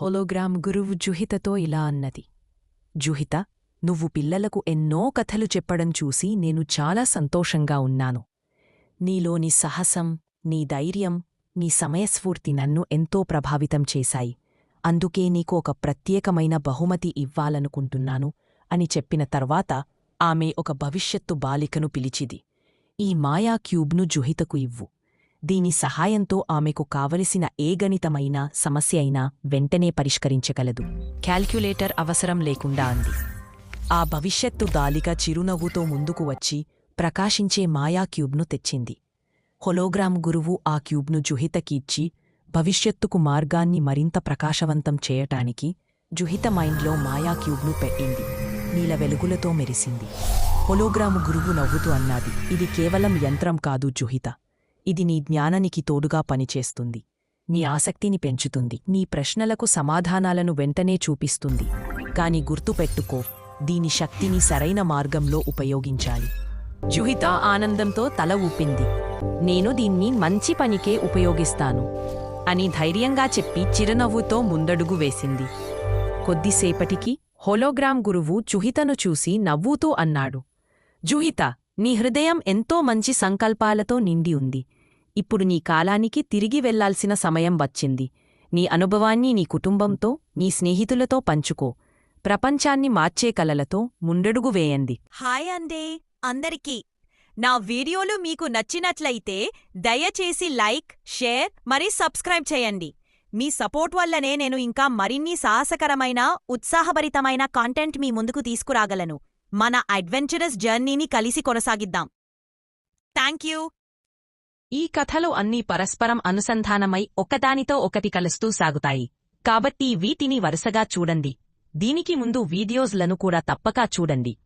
Hologram గురువు జుహితతో ఇలా అన్నది. జుహిత నువ్వు పిల్లలకు ఎన్నో కథలు చెప్పడం చూసి నేను చాలా సంతోషంగా ఉన్నాను. నీలోని సాహసం నీ ధైర్యం నీ సమయస్ఫూర్తి నన్ను ఎంతో ప్రభావితం చేశాయి. అందుకే నీకు ఒక ప్రత్యేకమైన బహుమతి ఇవ్వాలనుకుంటున్నాను అని చెప్పిన తర్వాత ఆమె ఒక భవిష్యత్తు బాలికను పిలిచిది. ఈ మాయా క్యూబ్ను జుహితకు ఇవ్వు. దీని సహాయంతో ఆమెకు కావలసిన ఏ గణితమైన సమస్య అయినా వెంటనే పరిష్కరించగలదు. క్యాల్క్యులేటర్ అవసరం లేకుండా అంది. ఆ భవిష్యత్తు దాలిక చిరునవ్వుతో ముందుకు వచ్చి ప్రకాశించే మాయా క్యూబ్ను తెచ్చింది. హొలోగ్రామ్ గురువు ఆ క్యూబ్ను జుహితకిచ్చి భవిష్యత్తుకు మార్గాన్ని మరింత ప్రకాశవంతం చేయటానికి జుహిత మైండ్లో మాయా క్యూబ్ను పెట్టింది. నీల వెలుగులతో మెరిసింది. హొలోగ్రాము గురువు నవ్వుతూ అన్నాది ఇది కేవలం యంత్రం కాదు జుహిత. ఇది నీ జ్ఞానానికి తోడుగా పనిచేస్తుంది. నీ ఆసక్తిని పెంచుతుంది. నీ ప్రశ్నలకు సమాధానాలను వెంటనే చూపిస్తుంది. కాని గుర్తుపెట్టుకో దీని శక్తిని సరైన మార్గంలో ఉపయోగించాలి. జుహిత ఆనందంతో తల ఊపింది. నేను దీన్ని మంచి పనికే ఉపయోగిస్తాను అని ధైర్యంగా చెప్పి చిరునవ్వుతో ముందడుగు వేసింది. కొద్దిసేపటికి హోలోగ్రామ్ గురువు జుహితను చూసి నవ్వుతూ అన్నాడు. జుహిత నీ హృదయం ఎంతో మంచి సంకల్పాలతో నిండి ఉంది. ఇప్పుడు నీ కాలానికి తిరిగి వెళ్ళాల్సిన సమయం వచ్చింది. నీ అనుభవాన్ని నీ కుటుంబంతో నీ స్నేహితులతో పంచుకో. ప్రపంచాన్ని మార్చే కలలతో ముండడుగు వేయండి. హాయ్ అందే అందరికీ నా వీడియోలు మీకు నచ్చినట్లయితే దయచేసి లైక్ షేర్ మరి సబ్స్క్రైబ్ చేయండి. మీ సపోర్ట్ వల్లనే నేను ఇంకా మరిన్ని సాహసకరమైన ఉత్సాహభరితమైన కాంటెంట్ మీ ముందుకు తీసుకురాగలను. మన అడ్వెంచరస్ జర్నీని కలిసి కొనసాగిద్దాం. Thank you. ఈ కథలు అన్నీ పరస్పరం అనుసంధానమై ఒకదానితో ఒకటి కలుస్తూ సాగుతాయి. కాబట్టి వీటిని వరుసగా చూడండి. దీనికి ముందు వీడియోస్లను కూడా తప్పక చూడండి.